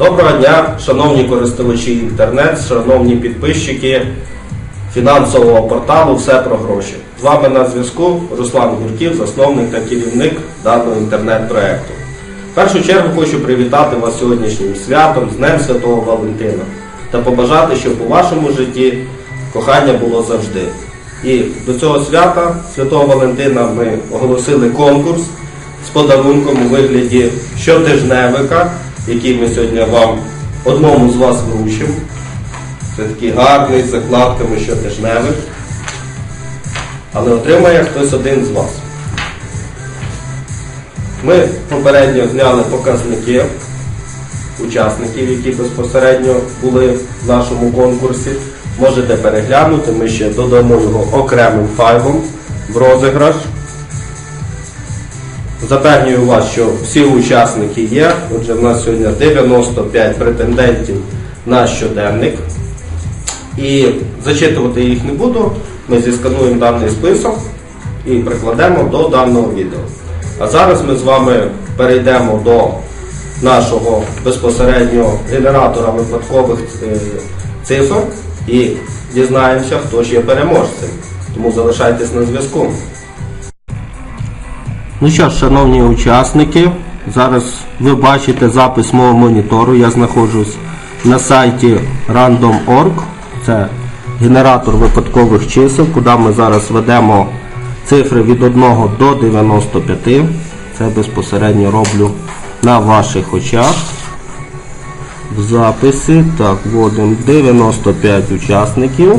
Доброго дня, шановні користувачі інтернет, шановні підписчики фінансового порталу Все про гроші. З вами на зв'язку Руслан Гурків, засновник та керівник даного інтернет-проекту. В першу чергу хочу привітати вас сьогоднішнім святом з Днем Святого Валентина та побажати, щоб у вашому житті кохання було завжди. І до цього свята Святого Валентина ми оголосили конкурс з подарунком у вигляді щотижневика, який ми сьогодні вам одному з вас вручимо. Це такий гарний з закладками щотижневик. Але отримає хтось один з вас. Ми попередньо зняли показники учасників, які безпосередньо були в нашому конкурсі. Можете переглянути, ми ще додамо його окремим файлом в розіграш. Запевнюю вас, що всі учасники є. Отже, в нас сьогодні 95 претендентів на щоденник. І зачитувати їх не буду. Ми зіскануємо даний список і прикладемо до даного відео. А зараз ми з вами перейдемо до нашого безпосереднього генератора випадкових е, цифр і дізнаємося, хто ж є переможцем. Тому залишайтесь на зв'язку. Ну що ж, шановні учасники, зараз ви бачите запис мого монітору. Я знаходжусь на сайті random.org. Це генератор випадкових чисел, куди ми зараз ведемо цифри від 1 до 95. Це безпосередньо роблю на ваших очах. В записі. Так, вводимо 95 учасників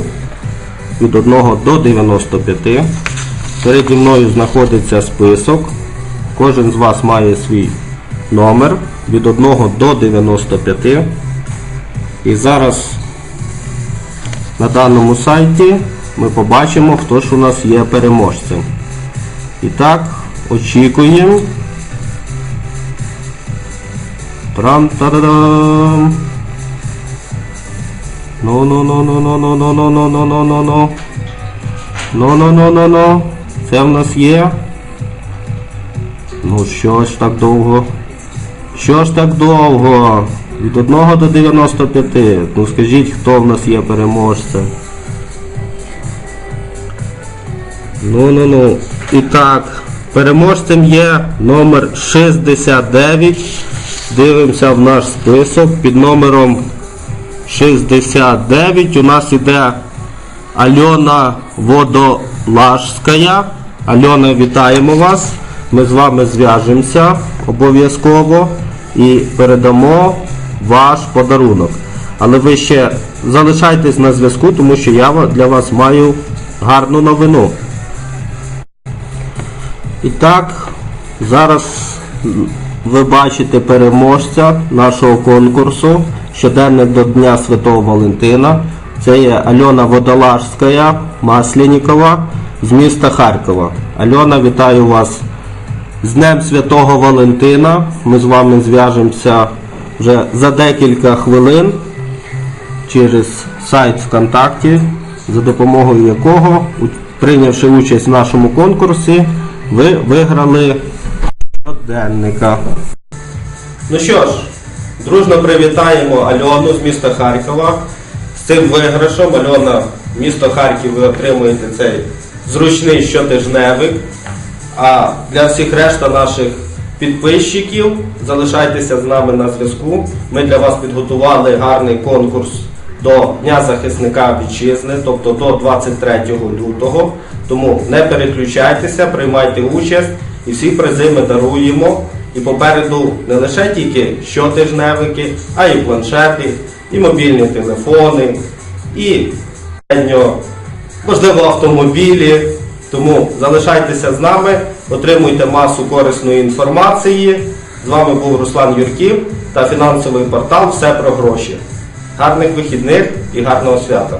від 1 до 95. Переді мною знаходиться список. Кожен з вас має свій номер від 1 до 95. І зараз на даному сайті ми побачимо, хто ж у нас є переможцем. І так, очікуємо. Трам-та-да-дам. Ну, ну, ну, ну, ну, Це в нас є. Ну що ж так довго? Що ж так довго? Від 1 до 95. Ну скажіть, хто в нас є переможцем? Ну, ну, ну. І так, переможцем є номер 69. Дивимося в наш список під номером 69. У нас іде Альона Водолажська. Альона, вітаємо вас. Ми з вами зв'яжемося обов'язково і передамо ваш подарунок. Але ви ще залишайтесь на зв'язку, тому що я для вас маю гарну новину. І так, зараз ви бачите переможця нашого конкурсу щоденник до Дня Святого Валентина. Це є Альона Водолажська Маслянікова з міста Харкова. Альона, вітаю вас з Днем Святого Валентина. Ми з вами зв'яжемося вже за декілька хвилин через сайт ВКонтакті, за допомогою якого, прийнявши участь в нашому конкурсі, ви виграли щоденника. Ну що ж, дружно привітаємо Альону з міста Харкова. З цим виграшом Альона, місто Харків, ви отримуєте цей зручний щотижневик. А для всіх решта наших підписчиків залишайтеся з нами на зв'язку. Ми для вас підготували гарний конкурс до Дня захисника вітчизни, тобто до 23 лютого. Тому не переключайтеся, приймайте участь і всі призи ми даруємо. І попереду не лише тільки щотижневики, а й планшети, і мобільні телефони, і можливо, автомобілі. Тому залишайтеся з нами, отримуйте масу корисної інформації. З вами був Руслан Юрків та фінансовий портал Все про гроші. Гарних вихідних і гарного свята!